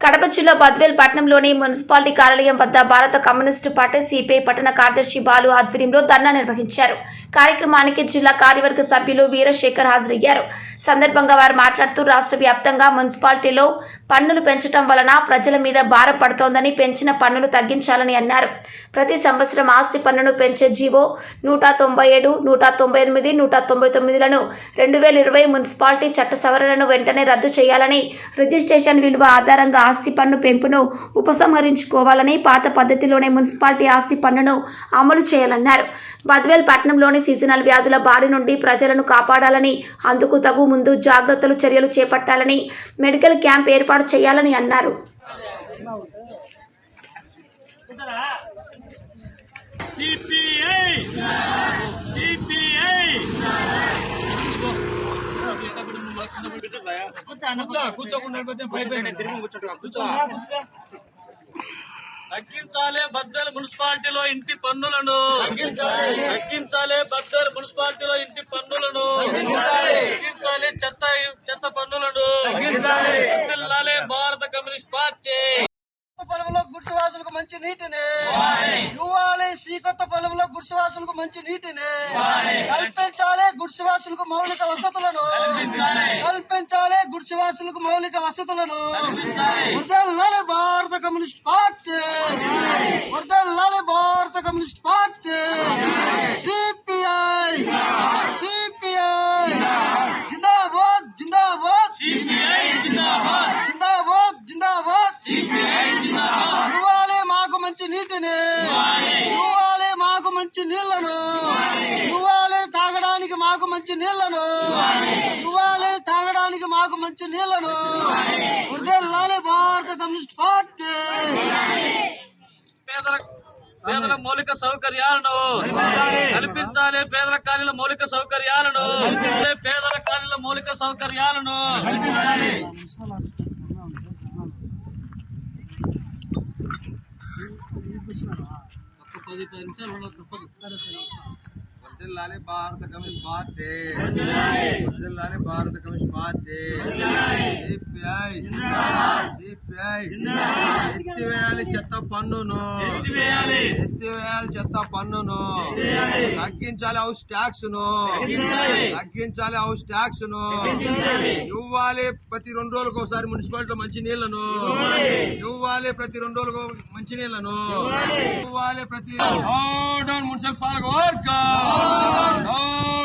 కడప జిల్లా బద్వేల్ పట్టణంలోని మున్సిపాలిటీ కార్యాలయం వద్ద భారత కమ్యూనిస్టు పార్టీ సిపిఐ పట్టణ కార్యదర్శి బాలు ఆధ్వర్యంలో ధర్నా నిర్వహించారు. కార్యక్రమానికి జిల్లా కార్యవర్గ సభ్యులు వీరశేఖర్ హాజరయ్యారు. సందర్భంగా వారు మాట్లాడుతూ రాష్ట్ర వ్యాప్తంగా మున్సిపాలిటీలో పన్నులు పెంచడం వలన ప్రజల మీద భారం పడుతోందని పెంచిన పన్నులు తగ్గించాలని అన్నారు. ప్రతి సంవత్సరం ఆస్తి పన్నును పెంచే జీవో నూట తొంభై ఏడు నూట తొంభై ఎనిమిది నూట తొంభై తొమ్మిదిలను రెండు వేల ఇరవై మున్సిపాలిటీ చట్ట సవరణను వెంటనే రద్దు చేయాలని రిజిస్ట్రేషన్ విలువ ఆధారంగా ఆస్తి పన్ను పెంపును ఉపసంహరించుకోవాలని పాత పద్ధతిలోనే మున్సిపాలిటీ ఆస్తి పన్నును అమలు చేయాలన్నారు. బద్వేల్ పట్టణంలోని సీజనల్ వ్యాధుల బారి నుండి ప్రజలను కాపాడాలని అందుకు తగు ముందు జాగ్రత్తలు చర్యలు చేపట్టాలని మెడికల్ క్యాంప్ ఏర్పాటు చేయాలని అన్నారు. సిపిఐ తగ్గించాలి బద్దలు మున్సిపాలిటీలో ఇంటి పన్నులను. తగ్గించాలి. బద్దలు మున్సిపాలిటీలో ఇంటి పన్నులను. తగ్గించాలి. చెత్త చెత్త పన్నులను. తగ్గించాలి. భారత కమ్యూనిస్ట్ పార్టీ. పొలంలో గుడిసెవాసులకు మంచి నీటిని. ఇవ్వాలి శ్రీకొత్త పొలంలో గుడిసెవాసులకు మంచి నీటిని. కల్పించాలి గుడిసెవాసులకు మౌలిక వసతులను. కల్పించాలి గుడిసెవాసులకు మౌలిక వసతులను. వర్ధిల్లాలి భారత కమ్యూనిస్ట్ పార్టీ. వర్ధిల్లాలి భారత కమ్యూనిస్ట్ పార్టీ. సిపిఐ. సిపిఐ. జిందాబాద్ జిందాబాద్. సిపిఐ జిందాబాద్. జిందాబాద్ జిందాబాద్. సిపిఐ జిందాబాద్. ఇవ్వాలి మాకు మంచి నీటిని. ఇవ్వాలి మాకు మంచి నీళ్ళను ఇవ్వాలి మాకు మంచి నీళ్ళను. ఇవ్వాలి తాగడానికి మాకు మంచి నీళ్ళను. వదిలాలి భారత కమ్యూనిస్ట్ పార్టీ. పేదల పేదల మౌలిక సౌకర్యాలను కల్పించాలి. పేదల కాలనీల మౌలిక సౌకర్యాలను పేదల కాలనీల మౌలిక సౌకర్యాలను ఒక్క పది పది నిమిషాలు ఉండదు తప్పదు. సరే సరే వర్ధిల్లాలి భారత కమ్యూనిస్ట్ పార్టీ వర్ధిల్లాలి భారత కమ్యూనిస్ట్ పార్టీ సిపిఐ సిపిఐ ఎత్తివేయాలి చెత్త పన్నును। ఎత్తివేయాలి. చెత్త పన్నును। తగ్గించాలి హౌస్ ట్యాక్స్ను తగ్గించాలి హౌస్ ట్యాక్స్ను ఇవ్వాలి ప్రతి రెండు రోజులకు ఒకసారి మున్సిపాలిటీ మంచి నీళ్ళను ఇవ్వాలి ప్రతి రెండు రోజులకు మంచి నీళ్ళను ఇవ్వాలి ప్రతి డౌన్ మున్సిపల్ పాలక వర్గం.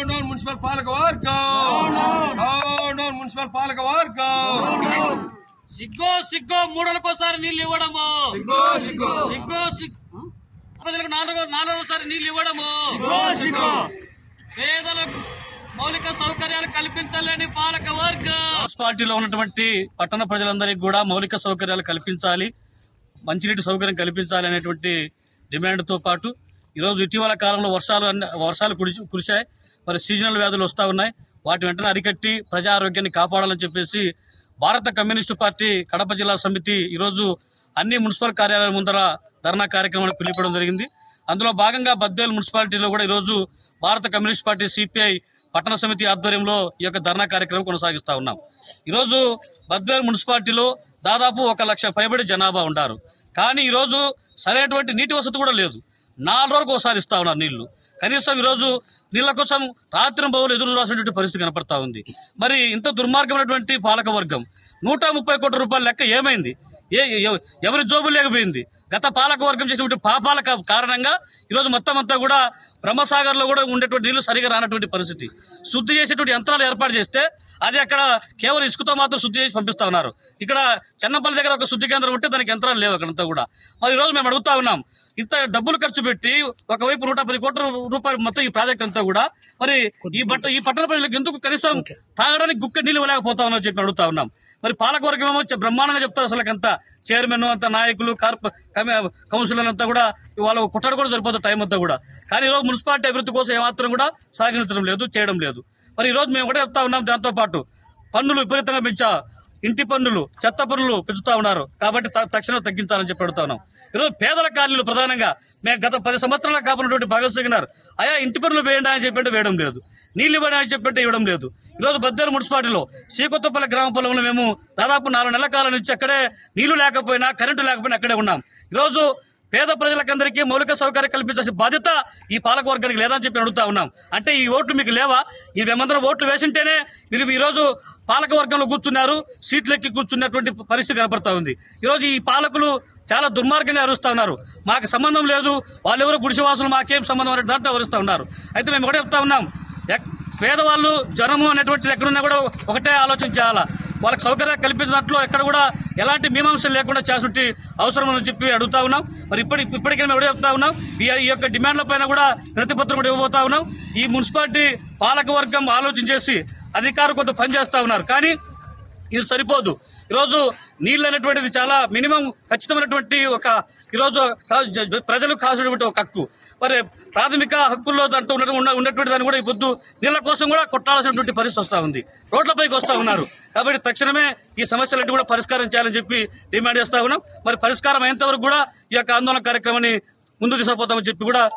డౌన్ మున్సిపల్ పాలక వర్గం. డౌన్ మున్సిపల్ పాలక వర్గం. సిగ్గో సిగ్గో మూడలకోసారి నీళ్ళు ఇవ్వడము. సిగ్గో సిగ్గో. సిగ్గో సిగ్గు. ప్రజలకు నాలుగో నాలుగోసారి నీళ్ళు ఇవ్వడము. సిగ్గో పేదలకు మౌలిక సౌకర్యాలు కల్పించాలని పాలక వర్గం. మున్సిపాలిటీలో ఉన్నటువంటి పట్టణ ప్రజలందరికీ కూడా మౌలిక సౌకర్యాలు కల్పించాలి మంచినీటి సౌకర్యం కల్పించాలి అనేటువంటి డిమాండ్తో పాటు ఈరోజు ఇటీవల కాలంలో వర్షాలు వర్షాలు కురిశాయి. మరి సీజనల్ వ్యాధులు వస్తూ ఉన్నాయి. వాటి వెంటనే అరికట్టి ప్రజా ఆరోగ్యాన్ని కాపాడాలని చెప్పేసి భారత కమ్యూనిస్టు పార్టీ కడప జిల్లా సమితి ఈరోజు అన్ని మున్సిపల్ కార్యాలయాల ముందర ధర్నా కార్యక్రమాన్ని పిలిపడం జరిగింది. అందులో భాగంగా బద్వేల్ మున్సిపాలిటీలో కూడా ఈరోజు భారత కమ్యూనిస్ట్ పార్టీ సిపిఐ పట్టణ సమితి ఆధ్వర్యంలో ఈ యొక్క ధర్నా కార్యక్రమం కొనసాగిస్తూ ఉన్నాం. ఈరోజు బద్వేల్ మున్సిపాలిటీలో దాదాపు ఒక లక్ష పైబడి జనాభా ఉంటారు కానీ ఈరోజు సరైనటువంటి నీటి వసతి కూడా లేదు. నాలుగు రోజులకు ఒకసారి ఇస్తా ఉన్నారు నీళ్ళు. కనీసం ఈరోజు నీళ్ళ కోసం రాత్రి బహులు ఎదురు రాసినటువంటి పరిస్థితి కనపడతా ఉంది. మరి ఇంత దుర్మార్గమైనటువంటి పాలక వర్గం నూట ముప్పై కోట్ల రూపాయల లెక్క ఏమైంది? ఏ ఎవ- ఎవరి జోబు లేకపోయింది. గత పాలక వర్గం చేసినటువంటి పాపాల కారణంగా ఈరోజు మొత్తం అంతా కూడా బ్రహ్మసాగర్లో కూడా ఉండేటువంటి నీళ్ళు సరిగా రానటువంటి పరిస్థితి. శుద్ధి చేసేటువంటి యంత్రాలు ఏర్పాటు చేస్తే అది అక్కడ కేవలం ఇసుకతో మాత్రం శుద్ధి చేసి పంపిస్తా ఉన్నారు. ఇక్కడ చెన్నపల్లి దగ్గర ఒక శుద్ధి కేంద్రం ఉంటే దానికి యంత్రాలు లేవు అక్కడంతా కూడా. మరి ఈ రోజు మేము అడుగుతా ఉన్నాం ఇంత డబ్బులు ఖర్చు పెట్టి ఒకవైపు నూట పది కోట్ల రూపాయలు మొత్తం ఈ ప్రాజెక్ట్ అంతా కూడా మరి ఈ బట్ట ఈ పట్టణ ప్రజలకు ఎందుకు కనీసం తాగడానికి గుక్క నీళ్ళు ఇవ్వలేకపోతా ఉన్నాం చెప్పి అడుగుతా ఉన్నాం. మరి పాలకవర్గం ఏమో బ్రహ్మాండంగా చెప్తారు అసలు అంతా చైర్మన్ అంత నాయకులు కార్ప కౌన్సిలర్ అంతా కూడా వాళ్ళ కుట్టడం కూడా సరిపోతుంది టైం అంతా కూడా. కానీ ఈరోజు మున్సిపాలిటీ అభివృద్ధి కోసం ఏమాత్రం కూడా సాగించడం లేదు చేయడం లేదు. మరి ఈరోజు మేము కూడా చెప్తా ఉన్నాం దాంతో పాటు. పన్నులు విపరీతంగా పెంచా ఇంటి పన్నులు చెత్త పన్నులు పెంచుతా ఉన్నారు. కాబట్టి త- తక్షణం తగ్గించాలని చెప్పి పెడుతా ఉన్నాం. ఈరోజు పేదల కాలనీలు ప్రధానంగా మేము గత పది సంవత్సరాల కాపునటువంటి భగత్ సింగ్ గారు అయా ఇంటి పన్నులు వేయండి అని చెప్పంటే వేయడం లేదు. నీళ్ళు ఇవ్వండి అని చెప్పంటే ఇవ్వడం లేదు. ఈరోజు బద్దెల మున్సిపాలిటీలో శ్రీకొత్తపల్లి గ్రామ పొలంలో మేము దాదాపు నాలుగు నెలల కాలం నుంచి అక్కడే నీళ్ళు లేకపోయినా కరెంటు లేకపోయినా అక్కడే ఉన్నాం. ఈరోజు పేద ప్రజలకందరికీ మౌలిక సౌకర్యం కల్పించాల్సిన బాధ్యత ఈ పాలకవర్గానికి లేదని చెప్పి అడుగుతా ఉన్నాం. అంటే ఈ ఓట్లు మీకు లేవా? ఈ మేమందరం ఓట్లు వేసింటేనే మీరు ఈరోజు రోజు కూర్చున్నారు సీట్లెక్కి కూర్చున్నటువంటి పరిస్థితి కనపడతా ఉంది. ఈరోజు ఈ పాలకులు చాలా దుర్మార్గంగా అరుస్తూ ఉన్నారు. మాకు సంబంధం లేదు వాళ్ళెవరో గుడిసెవాసులు మాకేం సంబంధం అనే దాంట్లో అరుస్తా ఉన్నారు. అయితే మేము కూడా చెప్తా ఉన్నాం. ఎక్- పేదవాళ్ళు జనము అనేటువంటిది ఎక్కడున్నా కూడా ఒకటే ఆలోచన చేయాలా? వాళ్ళకి సౌకర్యాలు కల్పించినట్లు ఎక్కడ కూడా ఎలాంటి మీమాంసలు లేకుండా చేస్తుంటే అవసరం ఉందని చెప్పి అడుగుతా ఉన్నాం. మరి ఇప్పటి ఇప్పటికైనా ఎవరు చెప్తా ఉన్నాం. ఈ యొక్క డిమాండ్ల పైన కూడా ప్రతిపత్రం కూడా ఇవ్వబోతా ఉన్నాం. ఈ మున్సిపాలిటీ పాలక వర్గం ఆలోచన చేసి అధికారులు కొంత పనిచేస్తూ ఉన్నారు. కానీ ఇది సరిపోదు. ఈరోజు నీళ్ళు అనేటువంటిది చాలా మినిమం ఖచ్చితమైనటువంటి ఒక ఈరోజు ప్రజలు జ- ప్రజలకు ఒక హక్కు. మరి ప్రాథమిక హక్కుల్లో అంటూ ఉన్నటువంటి దాన్ని కూడా ఈ పొద్దు నీళ్ళ కోసం కూడా కొట్టాల్సినటువంటి పరిస్థితి వస్తూ ఉంది. రోడ్లపైకి వస్తా ఉన్నారు. కాబట్టి తక్షణమే ఈ సమస్యలన్నీ కూడా పరిష్కారం చేయాలని చెప్పి డిమాండ్ చేస్తా ఉన్నాం. మరి పరిష్కారం అయ్యేంతవరకు కూడా ఈ యొక్క ఆందోళన కార్యక్రమాన్ని ముందు తీసుకుపోతామని చెప్పి కూడా